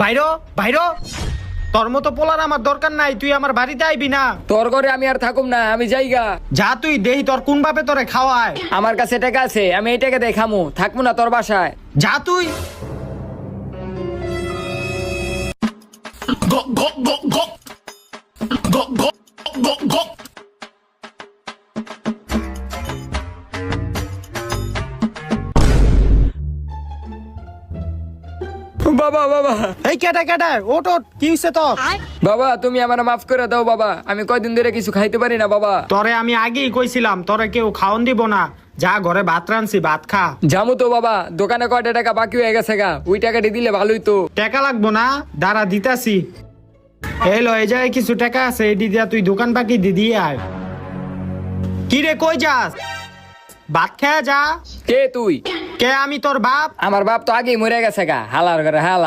বাইরো বাইরো। তোর মতো পোলার আমার দরকার নাই তুই আমার বাড়িতে আইবি না। তোর ঘরে আমি আর থাকুম না আমি যাইগা। যা তুই দেহি তোর কোন ভাবে তোরে খাওয়ায়? আমার কাছে টাকা আছে আমি এটাকে টাকা দেখামু থাকব না তোর বাসায়। যা তুই। বাবা বাবা। এই কেটে কেটে ওট ওট কি হইছে তোর? বাবা তুমি আমার মাফ করে দাও বাবা। আমি কয়দিন ধরে কিছু খাইতে পারি না বাবা। তোরে আমি আগেই কইছিলাম তোরে কেউ খাওন দিব না। যা ঘরে ভাত রানছি ভাত খা। জামু তো বাবা। দোকানে কয়টা টাকা বাকি হয়ে গেছে গা। ওই টাকাটি দিলে ভালোই তো। টাকা লাগবো না দাঁড়া দিতাছি। এই জায়গায় কিছু টাকা আছে এটি দিয়া তুই দোকান পাকি দিদি আয়। কি রে কই যাস? ভাত খেয়ে যা। কে তুই? কে আমি তোর বাপ? আমার বাপ তো আগেই মরে গেছে গা। হালার ঘরে হালা।